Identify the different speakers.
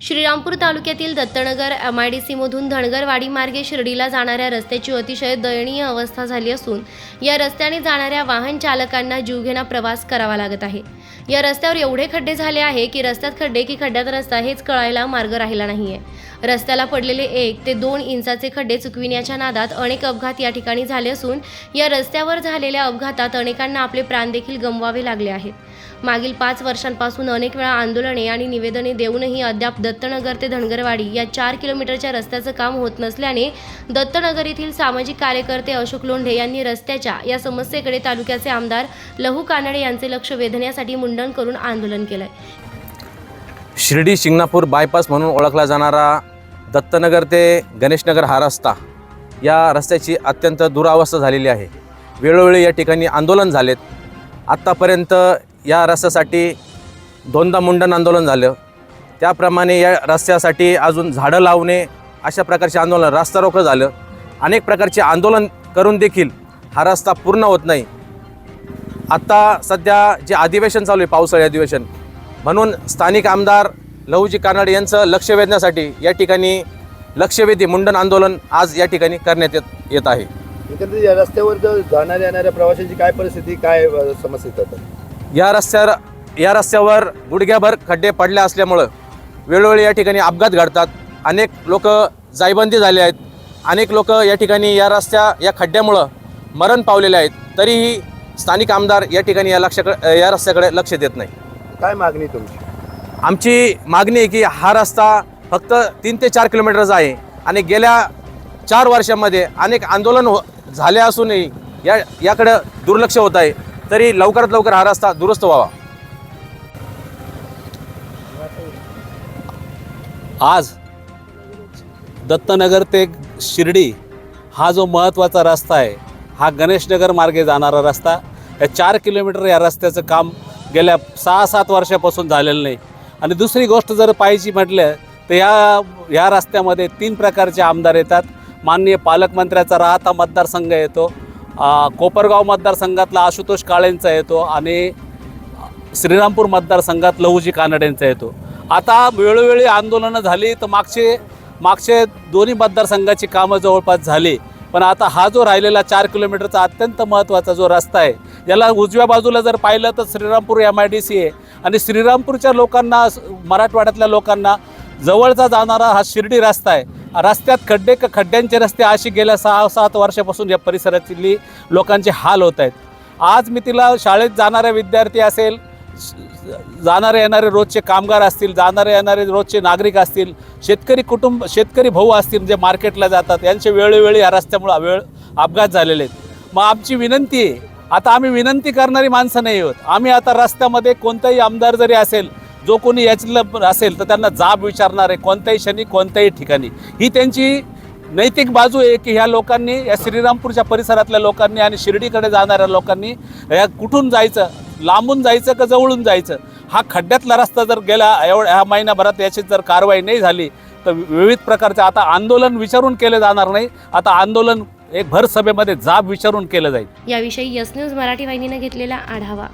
Speaker 1: श्रीरामपूर तालुक्यातील Dattanagar M I D सीमधून धनगरवाडी मार्गे शिर्डीला जाणाऱ्या रस्त्याची अतिशय दयनीय अवस्था झाली असून या रस्त्याने जाणाऱ्या वाहन चालकांना जीवघेणा प्रवास करावा लागत आहे. या रस्त्यावर एवढे खड्डे झाले आहे की रस्त्यात खड्डे की खड्ड्यात रस्ता हेच कळायला मार्ग राहिला नाहीये. रस्त्याला पडलेले एक ते दोन इंचाचे खड्डे चुकविण्याच्या नादात अनेक अपघात या ठिकाणी झाले असून या रस्त्यावर झालेल्या अपघातात अनेकांना आपले प्राण देखील गमवावे लागले आहेत. मागील पाच वर्षांपासून अनेक वेळा आंदोलने आणि निवेदने देऊनही अद्याप दत्तनगर ते धनगरवाडी या चार किलोमीटरच्या रस्त्याचं काम होत नसल्याने दत्तनगर येथील सामाजिक कार्यकर्ते अशोक लोंढे यांनी रस्त्याच्या या समस्येकडे तालुक्याचे आमदार लहू कानडे यांचे लक्ष वेधण्यासाठी मुंडन करून आंदोलन केलंय.
Speaker 2: शिर्डी शिंगणापूर बायपास म्हणून ओळखला जाणारा दत्तनगर ते गणेशनगर हा रस्ता या रस्त्याची अत्यंत दुरावस्था झालेली आहे. वेळोवेळी या ठिकाणी आंदोलन झालेत. आत्तापर्यंत या रस्त्यासाठी दोनदा मुंडन आंदोलन झालं. त्याप्रमाणे या रस्त्यासाठी अजून झाडं लावणे अशा प्रकारचे आंदोलन रस्ता रोखं झालं. अनेक प्रकारचे आंदोलन करून देखील हा रस्ता पूर्ण होत नाही. आत्ता सध्या जे अधिवेशन चालू आहे पावसाळी अधिवेशन म्हणून स्थानिक आमदार लहूजी कानड यांचं लक्ष वेधण्यासाठी या ठिकाणी लक्षवेधी मुंडन आंदोलन आज या ठिकाणी करण्यात येत येत आहे.
Speaker 3: एकंदरीत या रस्त्यावर जाणाऱ्या येणाऱ्या प्रवाशांची काय परिस्थिती काय समस्या येतात?
Speaker 2: या रस्त्यावर या रस्त्यावर गुडघ्याभर खड्डे पडले असल्यामुळं वेळोवेळी या ठिकाणी अपघात घडतात. अनेक लोक जायबंदी झाले आहेत. अनेक लोक या ठिकाणी या रस्त्या या खड्ड्यामुळं मरण पावलेले आहेत. तरीही स्थानिक आमदार या ठिकाणी या लक्षाकडे या रस्त्याकडे लक्ष देत नाही.
Speaker 3: काय मागणी तुमची?
Speaker 2: आमची मागणी आहे की हा रस्ता फक्त तीन ते चार किलोमीटरचा आहे आणि गेल्या चार वर्षामध्ये अनेक आंदोलन हो झाले असूनही या याकडं दुर्लक्ष होत आहे. तरी लवकरात लवकर हा रस्ता दुरुस्त व्हावा.
Speaker 4: आज दत्तनगर ते शिर्डी हा जो महत्त्वाचा रस्ता आहे हा गणेशनगर मार्गे जाणारा रस्ता या चार किलोमीटर या रस्त्याचं काम गेल्या सहा सात वर्षापासून झालेलं नाही. आणि दुसरी गोष्ट जर पाहायची म्हटलं तर या या रस्त्यामध्ये तीन प्रकारचे आमदार येतात. माननीय पालकमंत्र्याचा राहता मतदारसंघ येतो. कोपरगाव मतदारसंघातला आशुतोष काळेंचा येतो आणि श्रीरामपूर मतदारसंघात लहूजी कानडेंचा येतो. आता वेळोवेळी आंदोलनं झाली तर मागचे मागचे दोन्ही मतदारसंघाची कामं जवळपास झाली. पण आता हा जो राहिलेला चार किलोमीटरचा अत्यंत महत्त्वाचा जो रस्ता आहे याला उजव्या बाजूला जर पाहिलं तर Shrirampur M I D C आहे. आणि श्रीरामपूरच्या लोकांना मराठवाड्यातल्या लोकांना जवळचा जाणारा हा शिर्डी रस्ता आहे. रस्त्यात खड्डे क खड्ड्यांचे रस्ते अशी गेल्या सहा सात वर्षापासून या परिसरातली लोकांचे हाल होत आहेत. आज मी तिला शाळेत जाणारे विद्यार्थी असेल जाणारे येणारे रोजचे कामगार असतील जाणारे येणारे रोजचे नागरिक असतील शेतकरी कुटुंब शेतकरी भाऊ असतील जे मार्केटला जातात यांचे वेळोवेळी या रस्त्यामुळे वेळ अपघात झालेले आहेत. मग आमची विनंती आहे आता आम्ही विनंती करणारी माणसं नाही आहोत. आम्ही आता रस्त्यामध्ये कोणताही आमदार जरी असेल जो कोणी याच्यातलं असेल तर त्यांना जाब विचारणार आहे कोणत्याही क्षणी कोणत्याही ठिकाणी. ही त्यांची नैतिक बाजू आहे की ह्या लोकांनी या श्रीरामपूरच्या परिसरातल्या लोकांनी आणि शिर्डीकडे जाणाऱ्या लोकांनी या कुठून जायचं लांबून जायचं का जवळून जायचं? हा खड्ड्यातला रस्ता जर गेला एवढ्या ह्या महिन्याभरात याची जर कारवाई नाही झाली तर विविध प्रकारचे आता आंदोलन विचारून केले जाणार नाही. आता आंदोलन एक भर सभेमध्ये जाब विचारून केलं जाईल.
Speaker 1: याविषयी यस न्यूज मराठी वाहिनीनं घेतलेला आढावा.